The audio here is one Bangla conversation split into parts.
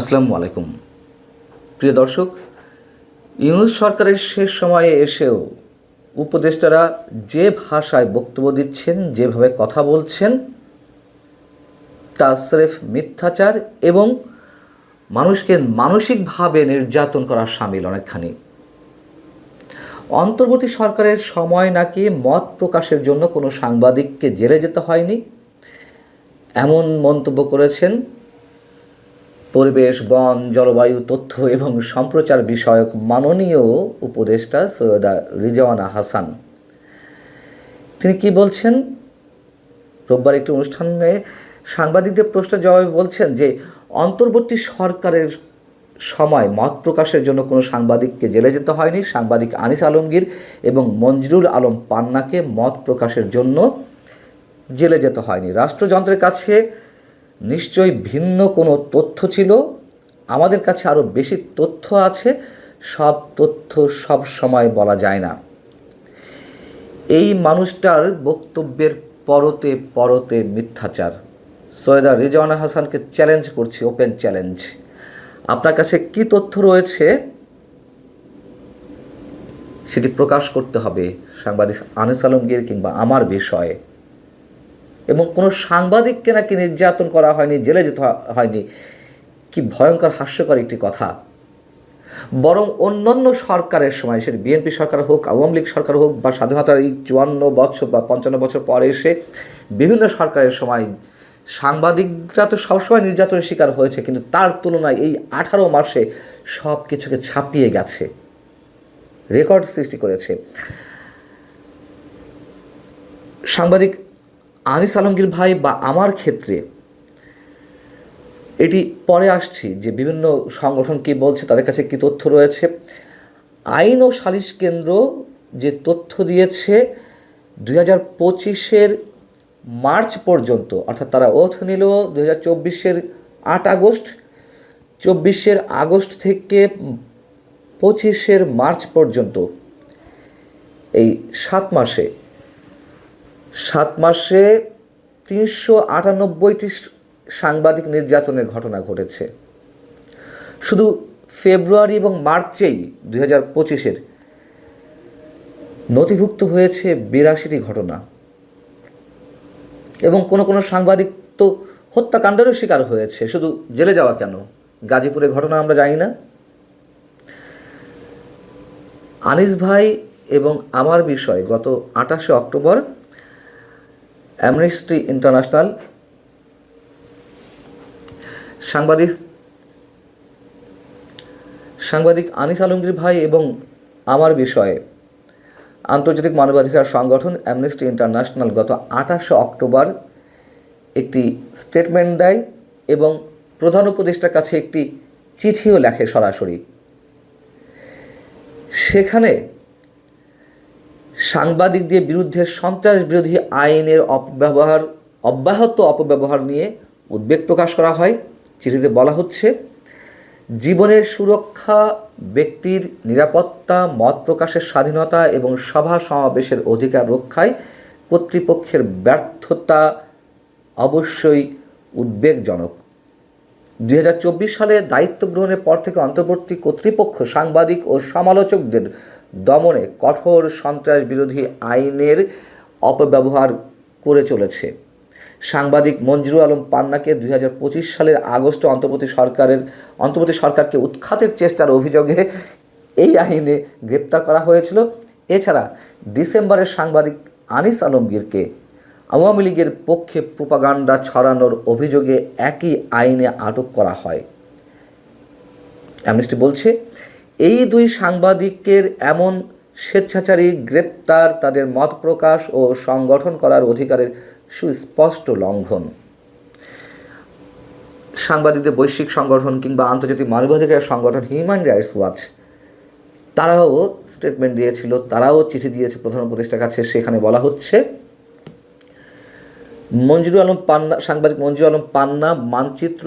আসসালামু আলাইকুম। প্রিয় দর্শক, ইউনুস সরকারের শেষ সময়ে এসেও উপদেষ্টারা যে ভাষায় বক্তব্য দিচ্ছেন, যেভাবে কথা বলছেন, তা স্রেফ মিথ্যাচার এবং মানুষকে মানসিকভাবে নির্যাতন করার সামিল অনেকখানি। অন্তর্বর্তী সরকারের সময় নাকি মত প্রকাশের জন্য কোনো সাংবাদিককে জেলে যেতে হয়নি, এমন মন্তব্য করেছেন পরিবেশ, বন, জলবায়ু, তথ্য এবং সম্প্রচার বিষয়ক মাননীয় উপদেষ্টা সৈয়দা রিজওয়ানা হাসান। তিনি কি বলছেন? রোববার একটি অনুষ্ঠানে সাংবাদিকদের প্রশ্নের জবাবে বলছেন যে, অন্তর্বর্তী সরকারের সময় মত প্রকাশের জন্য কোনো সাংবাদিককে জেলে যেতে হয়নি। সাংবাদিক আনিস আলমগীর এবং মঞ্জুরুল আলম পান্নাকে মত প্রকাশের জন্য জেলে যেতে হয়নি। রাষ্ট্রযন্ত্রের কাছে নিশ্চয়ই ভিন্ন কোনো তথ্য ছিল। আমাদের কাছে আরও বেশি তথ্য আছে। সব তথ্য সব সময় বলা যায় না। এই মানুষটার বক্তব্যের পরতে পরতে মিথ্যাচার। সৈয়দা রিজওয়ানা হাসানকে চ্যালেঞ্জ করছি ওপেন চ্যালেঞ্জ আপনার কাছে কি তথ্য রয়েছে? সেটি প্রকাশ করতে হবে সাংবাদিক আনিস আলমগীর কিংবা আমার বিষয়ে। এবং কোনো সাংবাদিককে নাকি নির্যাতন করা হয়নি, জেলে যেতে হয়নি। কি ভয়ঙ্কর, হাস্যকর একটি কথা। বরং অন্যান্য সরকারের সময় সেটি বিএনপি সরকার হোক, আওয়ামী লীগ সরকার হোক, বা স্বাধীনতার এই চুয়ান্ন বছর বা পঞ্চান্ন বছর পরে এসে বিভিন্ন সরকারের সময়, সাংবাদিকরা তো সবসময় নির্যাতনের শিকার হয়েছে, কিন্তু তার তুলনায় এই আঠারো মাসে সব কিছুকে ছাপিয়ে গেছে, রেকর্ড সৃষ্টি করেছে। সাংবাদিক আনিস আলমগীর ভাই বা আমার ক্ষেত্রে এটি পরে আসছি যে বিভিন্ন সংগঠন কি বলছে, তাদের কাছে কি তথ্য রয়েছে। আইন ও সালিশ কেন্দ্র যে তথ্য দিয়েছে, দুই হাজার পঁচিশের মার্চ পর্যন্ত, অর্থাৎ তারা ওথ নিল দু হাজার চব্বিশের আট আগস্ট, চব্বিশের আগস্ট থেকে পঁচিশের মার্চ পর্যন্ত। এই সাত মাসে সাত মাসে তিনশো আটানব্বইটি সাংবাদিক নির্যাতনের ঘটনা ঘটেছে। শুধু ফেব্রুয়ারি এবং মার্চেই দুই হাজার পঁচিশের নথিভুক্ত হয়েছে বিরাশিটি ঘটনা। এবং কোনো কোনো সাংবাদিক তো হত্যাকাণ্ডেরও শিকার হয়েছে। শুধু জেলে যাওয়া কেন? গাজীপুরে ঘটনা আমরা জানি না। আনিস ভাই এবং আমার বিষয় গত আঠাশে অক্টোবর অ্যামনেস্টি ইন্টারন্যাশনাল সাংবাদিক সাংবাদিক আনিস আলমগীর ভাই এবং আমার বিষয়ে আন্তর্জাতিক মানবাধিকার সংগঠন অ্যামনেস্টি ইন্টারন্যাশনাল গত আঠাশে অক্টোবর একটি স্টেটমেন্ট দেয় এবং প্রধান উপদেষ্টার কাছে একটি চিঠিও লেখে সরাসরি। সেখানে সাংবাদিকদের বিরুদ্ধে সন্ত্রাস বিরোধী আইনের অপব্যবহার, অব্যাহত অপব্যবহার নিয়ে উদ্বেগ প্রকাশ করা হয়। চিঠিতে বলা হচ্ছে, জীবনের সুরক্ষা, ব্যক্তির নিরাপত্তা, মত প্রকাশের স্বাধীনতা এবং সভা সমাবেশের অধিকার রক্ষায় কর্তৃপক্ষের ব্যর্থতা অবশ্যই উদ্বেগজনক। দুই হাজার চব্বিশ সালে দায়িত্ব গ্রহণের পর থেকে অন্তর্বর্তী কর্তৃপক্ষ সাংবাদিক ও সমালোচকদের দমনে কঠোর সন্ত্রাস বিরোধী আইনের অপব্যবহার করে চলেছে। সাংবাদিক মঞ্জুরুল আলম পান্নাকে দুই হাজার পঁচিশ সালের আগস্টে অন্তর্বর্তী সরকারের অন্তর্বর্তী সরকারকে উৎখাতের চেষ্টার অভিযোগে এই আইনে গ্রেপ্তার করা হয়েছিল। এছাড়া ডিসেম্বরের সাংবাদিক আনিস আলমগীরকে আওয়ামী লীগের পক্ষে প্রোপাগান্ডা ছড়ানোর অভিযোগে একই আইনে আটক করা হয়। অ্যামনেস্টি বলছে এই দুই সাংবাদিকের এমন স্বেচ্ছাচারী গ্রেপ্তার, তাদের মত প্রকাশ ও সংগঠন করার অধিকারের সুস্পষ্ট লঙ্ঘন। সাংবাদিকদের বৈশ্বিক সংগঠন কিংবা আন্তর্জাতিক মানবাধিকার সংগঠন হিউম্যান রাইটস ওয়াচ তারাও স্টেটমেন্ট দিয়েছিল, তারাও চিঠি দিয়েছে প্রধান উপদেষ্টার কাছে। সেখানে বলা হচ্ছে, মঞ্জুরুল আলম পান্না, সাংবাদিক মঞ্জুর আলম পান্না মানচিত্র,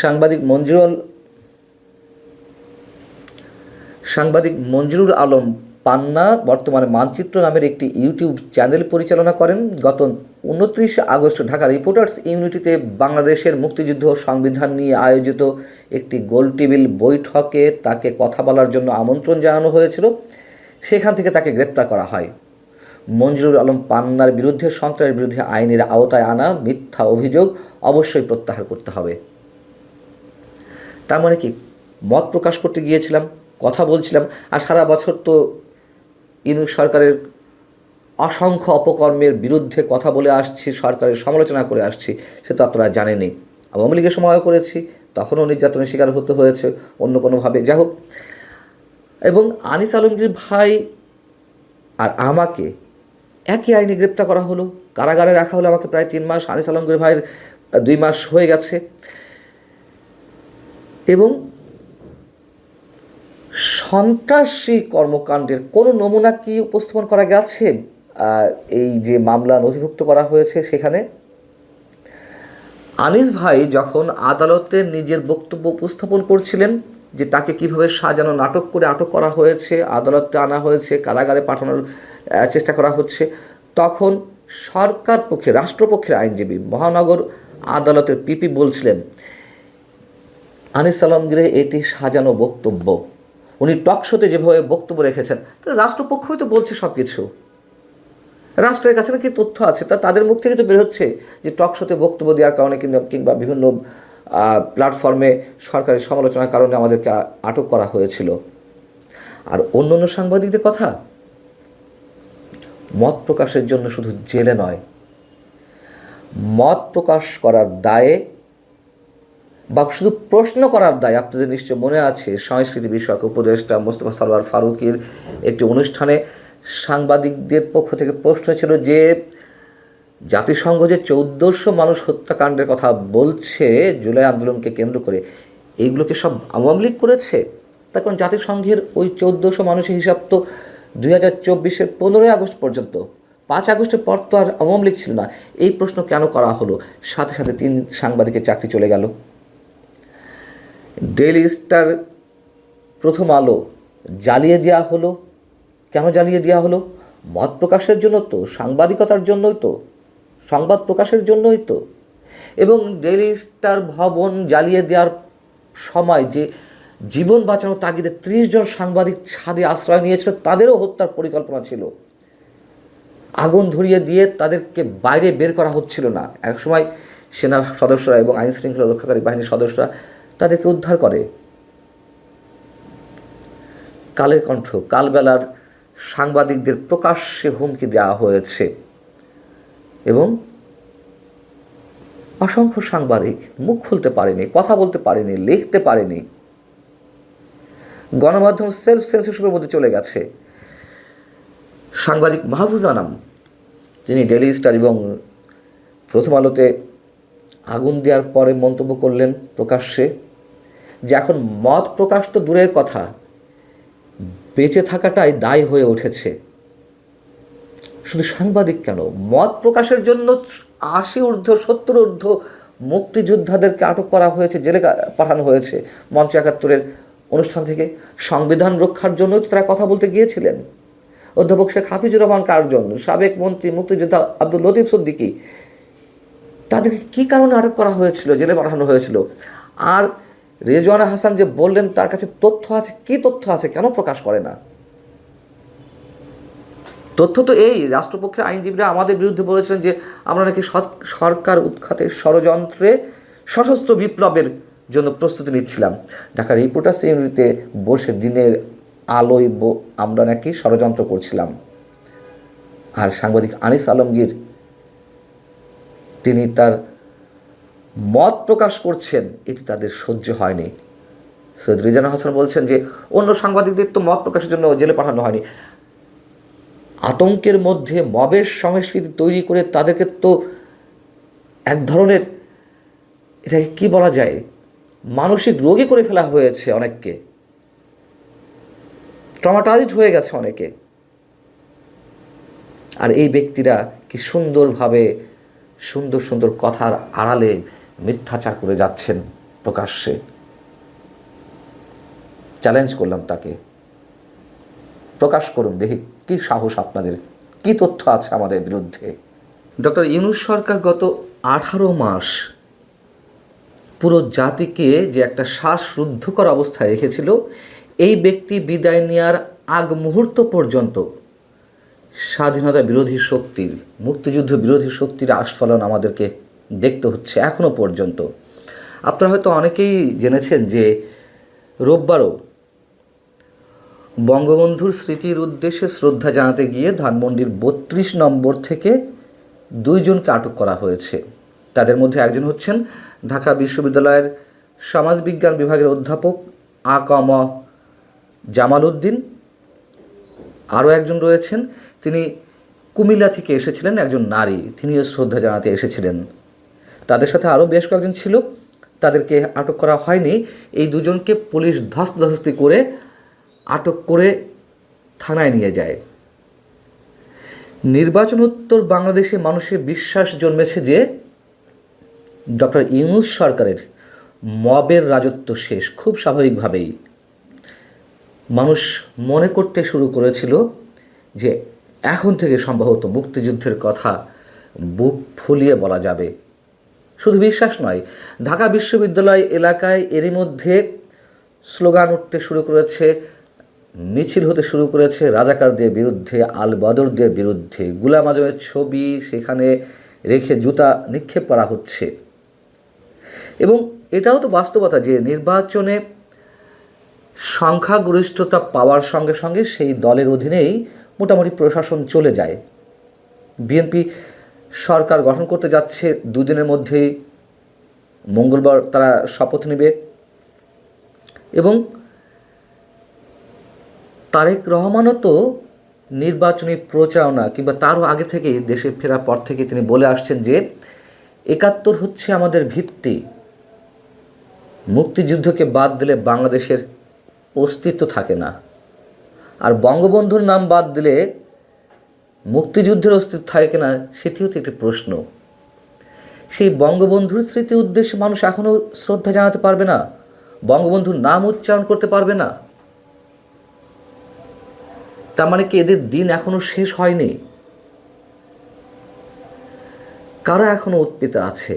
সাংবাদিক মঞ্জুরুল সাংবাদিক মঞ্জুরুল আলম পান্না বর্তমানে মানচিত্র নামের একটি ইউটিউব চ্যানেল পরিচালনা করেন। গত উনত্রিশে আগস্ট ঢাকা রিপোর্টার্স ইউনিটিতে বাংলাদেশের মুক্তিযুদ্ধ সংবিধান নিয়ে আয়োজিত একটি গোল টেবিল বৈঠকে তাকে কথা বলার জন্য আমন্ত্রণ জানানো হয়েছিল। সেখান থেকে তাকে গ্রেপ্তার করা হয়। মঞ্জুরুল আলম পান্নার বিরুদ্ধে, সন্ত্রাসের বিরুদ্ধে আইনের আওতায় আনা মিথ্যা অভিযোগ অবশ্যই প্রত্যাহার করতে হবে। তার মানে কি? মত প্রকাশ করতে গিয়েছিলাম। কথা বলছিলাম, আর সারা বছর তো ইনু সরকারের অসংখ্য অপকর্মের বিরুদ্ধে কথা বলে আসছি, সরকারের সমালোচনা করে আসছি, সে তো আপনারা জানেনই। আওয়ামী লীগের সময়ও করেছি, তখনও নির্যাতনের শিকার হতে হয়েছে অন্য কোনোভাবে। যাই হোক, এবং আনিস আলমগীর ভাই আর আমাকে একই আইনে গ্রেপ্তার করা হলো। কারাগারে রাখা হলো আমাকে প্রায় তিন মাস, আনিস আলমগীর ভাইয়ের দুই মাস হয়ে গেছে। এবং সন্ত্রাসী কর্মকাণ্ডের কোনো নমুনা কি উপস্থাপন করা গেছে? এই যে মামলা নথিভুক্ত করা হয়েছে সেখানে? আনিস ভাই যখন আদালতে নিজের বক্তব্য উপস্থাপন করছিলেন যে তাকে কীভাবে সাজানো নাটক করে আটক করা হয়েছে, আদালতে আনা হয়েছে, কারাগারে পাঠানোর চেষ্টা করা হচ্ছে, তখন সরকার পক্ষে, রাষ্ট্রপক্ষের আইনজীবী মহানগর আদালতের পিপি বলছিলেন, আনিস আলমগীরের এটি সাজানো বক্তব্য। উনি টক শোতে যেভাবে বক্তব্য রেখেছেন, তাহলে রাষ্ট্রপক্ষই তো বলছে সব কিছু রাষ্ট্রের কাছে নাকি তথ্য আছে, তা তাদের মুখ থেকে তো বের হচ্ছে যে টক শোতে বক্তব্য দেওয়ার কারণে কিংবা কিংবা বিভিন্ন প্ল্যাটফর্মে সরকারি সমালোচনার কারণে আমাদেরকে আটক করা হয়েছিল। আর অন্য অন্য সাংবাদিকদের কথা? মত প্রকাশের জন্য শুধু জেলে নয়। মত প্রকাশ করার দায়ে বা শুধু প্রশ্ন করার দায় আপনাদের নিশ্চয় মনে আছে, সংস্কৃতি বিষয়ক উপদেষ্টা মোস্তফা সালোয়ার ফারুকের একটি অনুষ্ঠানে সাংবাদিকদের পক্ষ থেকে প্রশ্ন ছিল যে, জাতিসংঘ যে চৌদ্দশো মানুষ হত্যাকাণ্ডের কথা বলছে, জুলাই আন্দোলনকে কেন্দ্র করে এইগুলোকে সব আওয়ামী লীগ করেছে? তার কারণ জাতিসংঘের ওই চৌদ্দশো মানুষের হিসাব তো দুই হাজার চব্বিশের পনেরোই আগস্ট পর্যন্ত। পাঁচ আগস্টের পর তো আর আওয়ামী লীগ ছিল না। এই প্রশ্ন কেন করা হলো? সাথে সাথে তিন সাংবাদিকের চাকরি চলে গেল। ডেইলি স্টার প্রথম আলো জ্বালিয়ে দেওয়া হলো। কেন জ্বালিয়ে দেওয়া হলো? মত প্রকাশের জন্য তো, সাংবাদিকতার জন্যই তো, সংবাদ প্রকাশের জন্যই তো। এবং ডেইলি স্টার ভবন জ্বালিয়ে দেওয়ার সময় যে জীবন বাঁচানোর তাগিদে ত্রিশ জন সাংবাদিক ছাদে আশ্রয় নিয়েছিল, তাদেরও হত্যার পরিকল্পনা ছিল। আগুন ধরিয়ে দিয়ে তাদেরকে বাইরে বের করা হচ্ছিল না। একসময় সেনা সদস্যরা এবং আইন শৃঙ্খলা রক্ষাকারী বাহিনীর সদস্যরা তাদেরকে উদ্ধার করে। কালের কণ্ঠ, কালবেলার সাংবাদিকদের প্রকাশ্যে হুমকি দেওয়া হয়েছে এবং অসংখ্য সাংবাদিক মুখ খুলতে পারেনি, কথা বলতে পারেনি, লিখতে পারেনি। গণমাধ্যম সেলফ সেন্সরশিপের মধ্যে চলে গেছে। সাংবাদিক মাহফুজ আনাম, যিনি ডেলি স্টার এবং প্রথম আলোতে আগুন দেওয়ার পরে মন্তব্য করলেন প্রকাশ্যে। যে এখন মত প্রকাশ তো দূরের কথা, বেঁচে থাকাটাই দায় হয়ে উঠেছে। শুধু সাংবাদিক কেন? মত প্রকাশের জন্য আশি ঊর্ধ্ব, সত্তর ঊর্ধ্ব মুক্তিযোদ্ধাদেরকে আটক করা হয়েছে, জেলে পাঠানো হয়েছে মঞ্চ একাত্তরের অনুষ্ঠান থেকে। সংবিধান রক্ষার জন্যই তো তারা কথা বলতে গিয়েছিলেন। অধ্যাপক শেখ হাফিজুর রহমান কার্জন, সাবেক মন্ত্রী মুক্তিযোদ্ধা আব্দুল লতিফ সদ্দিকি, তাদেরকে কী কারণে আটক করা হয়েছিল, জেলে পাঠানো হয়েছিল? আর রেজওয়ানা হাসান যে বললেন, তার কাছে তথ্য আছে, কি তথ্য আছে কেন প্রকাশ করে না? তথ্য তো এই, রাষ্ট্রপক্ষের আইনজীবীরা আমাদের বিরুদ্ধে বলেছিলেন যে, আমরা নাকি সরকার উৎখাতের ষড়যন্ত্রে সশস্ত্র বিপ্লবের জন্য প্রস্তুতি নিচ্ছিলাম। ঢাকা রিপোর্টার্স ইউনিটিতে বসে দিনের আলোয় আমরা নাকি ষড়যন্ত্র করছিলাম। আর সাংবাদিক আনিস আলমগীর, তিনি তার মত প্রকাশ করছেন, এটি তাদের সহ্য হয়নি। সৈয়দ রিজানা হাসান বলছেন যে, অন্য সাংবাদিকদের তো মত প্রকাশের জন্য জেলে পাঠানো হয়নি। আতঙ্কের মধ্যে মবের সংস্কৃতি তৈরি করে তাদেরকে তো এক ধরনের, এটাকে কি বলা যায়, মানসিক রোগী করে ফেলা হয়েছে অনেককে। ট্রমাটাইজড হয়ে গেছে অনেকে। আর এই ব্যক্তিরা কি সুন্দরভাবে সুন্দর সুন্দর কথার আড়ালে মিথ্যাচার করে যাচ্ছেন প্রকাশ্যে। চ্যালেঞ্জ করলাম তাকে। প্রকাশ করুন দেখি কি সাহস আপনাদের, কি তথ্য আছে আমাদের বিরুদ্ধে। ডক্টর ইউনুস সরকার গত আঠারো মাস পুরো জাতিকে যে একটা শ্বাসরুদ্ধকর অবস্থায় রেখেছিল, এই ব্যক্তি বিদায় নেওয়ার আগ মুহূর্ত পর্যন্ত স্বাধীনতা বিরোধী শক্তির, মুক্তিযুদ্ধ বিরোধী শক্তির আস্ফলন আমাদেরকে দেখতে হচ্ছে এখনও পর্যন্ত। আপনারা হয়তো অনেকেই জেনেছেন যে রোববারও বঙ্গবন্ধুর স্মৃতির উদ্দেশ্যে শ্রদ্ধা জানাতে গিয়ে ধানমন্ডির বত্রিশ নম্বর থেকে দুইজনকে আটক করা হয়েছে। তাদের মধ্যে একজন হচ্ছেন ঢাকা বিশ্ববিদ্যালয়ের সমাজবিজ্ঞান বিভাগের অধ্যাপক আকম জামাল উদ্দিন। আরও একজন রয়েছেন, তিনি কুমিল্লা থেকে এসেছিলেন, একজন নারী। তিনিও শ্রদ্ধা জানাতে এসেছিলেন। তাদের সাথে আরও বেশ কয়েকজন ছিল। তাদেরকে আটক করা হয়নি। এই দুজনকে পুলিশ ধস্তাধস্তি করে আটক করে থানায় নিয়ে যায়। নির্বাচনোত্তর বাংলাদেশে মানুষের বিশ্বাস জন্মেছে যে, ডক্টর ইউনুস সরকারের মবের রাজত্ব শেষ খুব স্বাভাবিকভাবেই। মানুষ মনে করতে শুরু করেছিল যে, এখন থেকে সম্ভবত মুক্তিযুদ্ধের কথা বুক ফুলিয়ে বলা যাবে। শুধু বিশ্বাস নয়, ঢাকা বিশ্ববিদ্যালয় এলাকায় এরই মধ্যে স্লোগান উঠতে শুরু করেছে, মিছিল হতে শুরু করেছে রাজাকারদের বিরুদ্ধে আল বদরদের বিরুদ্ধে। গুলাম আজমের ছবি সেখানে রেখে জুতা নিক্ষেপ করা হচ্ছে। এবং এটাও তো বাস্তবতা যে নির্বাচনে সংখ্যাগরিষ্ঠতা পাওয়ার সঙ্গে সঙ্গে সেই দলের অধীনেই মোটামুটি প্রশাসন চলে যায়। বিএনপি সরকার গঠন করতে যাচ্ছে, দুদিনের মধ্যেই মঙ্গলবার তারা শপথ নেবে। এবং তারেক রহমানও তো নির্বাচনী প্রচারণা কিংবা তারও আগে থেকে দেশে ফেরার পর থেকে তিনি বলে আসছেন যে, একাত্তর হচ্ছে আমাদের ভিত্তি। মুক্তিযুদ্ধকে বাদ দিলে বাংলাদেশের অস্তিত্ব থাকে না। আর বঙ্গবন্ধুর নাম বাদ দিলে মুক্তিযুদ্ধের অস্তিত্ব থাকে না সেটিও তো একটি প্রশ্ন। সেই বঙ্গবন্ধুর স্মৃতি উদ্দেশ্যে মানুষ এখনও শ্রদ্ধা জানাতে পারবে না, বঙ্গবন্ধুর নাম উচ্চারণ করতে পারবে না। তার মানে কি এদের দিন এখনও শেষ হয়নি? কারা এখনও উৎপিত আছে?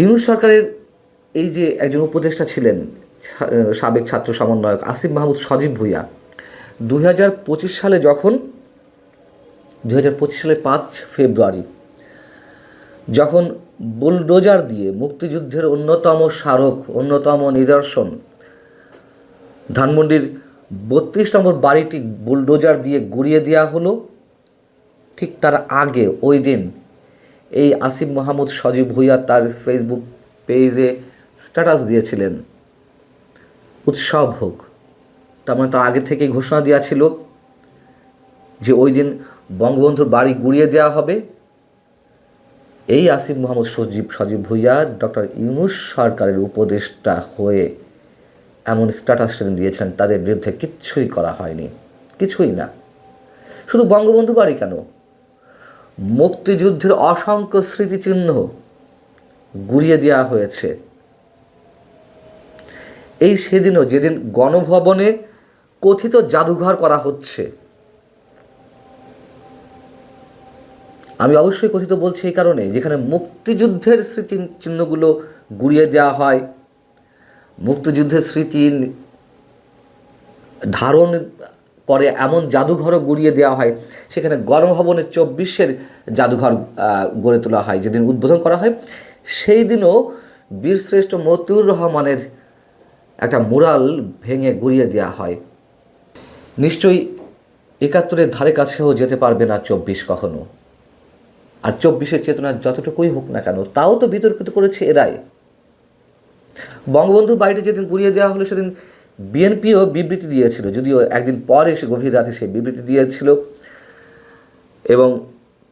ইউনুস সরকারের এই যে একজন উপদেষ্টা ছিলেন, সাবেক ছাত্র সমন্বয়ক আসিফ মাহমুদ সজীব ভুইয়া, দুই হাজার পঁচিশ সালে যখন দু হাজার পঁচিশ সালের পাঁচ ফেব্রুয়ারি, যখন বুলডোজার দিয়ে মুক্তিযুদ্ধের অন্যতম স্মারক, অন্যতম নিদর্শন, ধানমন্ডির বত্রিশ নম্বর বাড়িটি বুলডোজার দিয়ে গুড়িয়ে দেওয়া হলো, ঠিক তার আগে, ওই দিন, এই আসিফ মাহমুদ সজীব ভুইয়া তার ফেসবুক পেজে স্ট্যাটাস দিয়েছিলেন, উৎসব হোক। তার মানে তার আগে থেকেই ঘোষণা দেওয়া ছিল যে ওই দিন বঙ্গবন্ধুর বাড়ি গুড়িয়ে দেওয়া হবে। এই আসিফ মোহাম্মদ সজীব সজীব ভুইয়া, ডক্টর ইউনুস সরকারের উপদেষ্টা হয়ে এমন স্ট্যাটাস দিয়েছেন তাদের বিরুদ্ধে কিচ্ছুই করা হয়নি। কিছুই না। শুধু বঙ্গবন্ধু বাড়ি কেন? মুক্তিযুদ্ধের অসংখ্য স্মৃতিচিহ্ন গুড়িয়ে দেওয়া হয়েছে। এই সেদিনও যেদিন গণভবনে কথিত জাদুঘর করা হচ্ছে আমি অবশ্যই কথিত বলছি এই কারণে, যেখানে মুক্তিযুদ্ধের স্মৃতি চিহ্নগুলো গুড়িয়ে দেওয়া হয়। মুক্তিযুদ্ধের স্মৃতি ধারণ করে এমন জাদুঘরও গুড়িয়ে দেওয়া হয়। সেখানে গণভবনের চব্বিশের জাদুঘর গড়ে তোলা হয়, যেদিন উদ্বোধন করা হয়। সেই দিনও বীরশ্রেষ্ঠ মতিউর রহমানের একটা মুরাল ভেঙে গুড়িয়ে দেওয়া হয়। নিশ্চয়ই একাত্তরের ধারে কাছেও যেতে পারবে না চব্বিশ কখনো। আর চব্বিশের চেতনা যতটুকুই হোক না কেন, তাও তো বিতর্কিত করেছে এরাই। বঙ্গবন্ধুর বাড়িটি যেদিন গুড়িয়ে দেওয়া হলো, সেদিন বিএনপিও বিবৃতি দিয়েছিল। যদিও একদিন পর এসে গভীর রাতে সে বিবৃতি দিয়েছিল এবং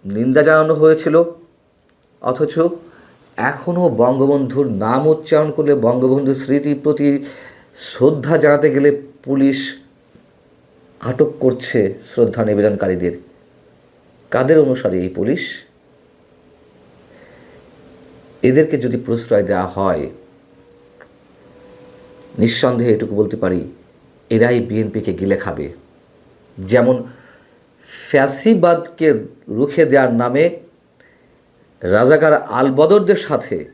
নিন্দা জানানো হয়েছিল। অথচ এখনও বঙ্গবন্ধুর নাম উচ্চারণ করলে বঙ্গবন্ধুর স্মৃতির প্রতি শ্রদ্ধা জানাতে গেলে পুলিশ আটক করছে শ্রদ্ধা নিবেদনকারীদের কাদের অনুসারে এই পুলিশ? এদেরকে যদি প্রশ্রয় দেওয়া হয়, নিঃসন্দেহে এটুকু বলতে পারি, এরাই বিএনপিকে গিলে খাবে। যেমন ফ্যাসিবাদকে রুখে দেওয়ার নামে রাজাকার আলবদরদের সাথে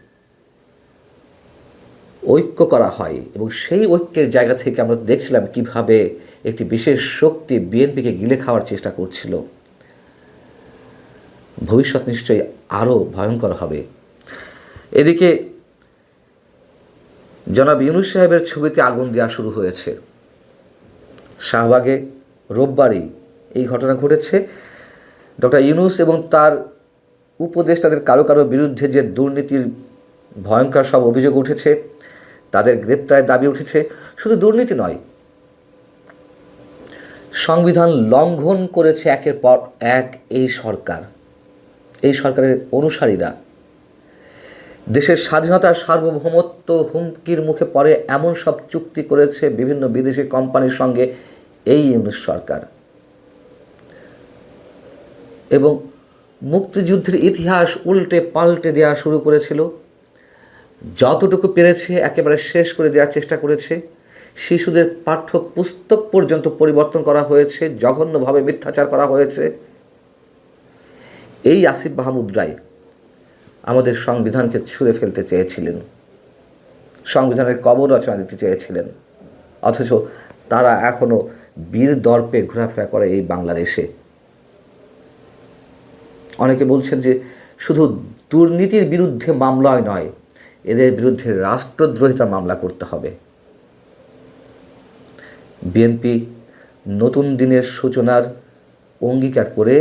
ঐক্য করা হয় এবং সেই ঐক্যের জায়গা থেকে আমরা দেখছিলাম কীভাবে একটি বিশেষ শক্তি বিএনপিকে গিলে খাওয়ার চেষ্টা করছিল। ভবিষ্যৎ নিশ্চয়ই আরও ভয়ঙ্কর হবে। এদিকে জনাব ইউনুস সাহেবের ছবিতে আগুন দেওয়া শুরু হয়েছে। শাহবাগে রোববারই এই ঘটনা ঘটেছে। ডক্টর ইউনুস এবং তার উপদেষ্টাদের কারও কারও বিরুদ্ধে যে দুর্নীতির ভয়ঙ্কর সব অভিযোগ উঠেছে, তাদের গ্রেপ্তারের দাবি উঠেছে, শুধু দুর্নীতি নয়, সংবিধান লঙ্ঘন করেছে একের পর এক এই সরকার। এই সরকারের অনুসারীরা দেশের স্বাধীনতার সার্বভৌমত্ব হুমকির মুখে পড়ে এমন সব চুক্তি করেছে বিভিন্ন বিদেশি কোম্পানির সঙ্গে এই ইউনিশ সরকার। এবং মুক্তিযুদ্ধের ইতিহাস উল্টে পাল্টে দেওয়া শুরু করেছিল। যতটুকু পেরেছে একেবারে শেষ করে দেওয়ার চেষ্টা করেছে। শিশুদের পাঠ্য পুস্তক পর্যন্ত পরিবর্তন করা হয়েছে, জঘন্যভাবে মিথ্যাচার করা হয়েছে। এই আসিফ মাহমুদ রায় আমাদের সংবিধানকে ছুঁড়ে ফেলতে চেয়েছিলেন। সংবিধানের কবর রচনা দিতে চেয়েছিলেন। অথচ তারা এখনও বীর দর্পে ঘোরাফেরা করে এই বাংলাদেশে। অনেকে বলছেন যে শুধু দুর্নীতির বিরুদ্ধে মামলায় নয়, এদের বিরুদ্ধে রাষ্ট্রদ্রোহিতার মামলা করতে হবে। বিএনপি নতুন দিনের সূচনার অঙ্গীকার করে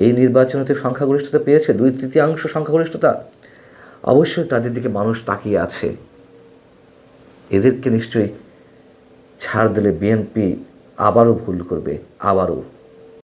এই নির্বাচনেতে সংখ্যাগরিষ্ঠতা পেয়েছে দুই তৃতীয়াংশ সংখ্যাগরিষ্ঠতা। অবশ্যই তাদের দিকে মানুষ তাকিয়ে আছে। এদেরকে নিশ্চয়ই ছাড় দিলে বিএনপি আবারও ভুল করবে, আবারও।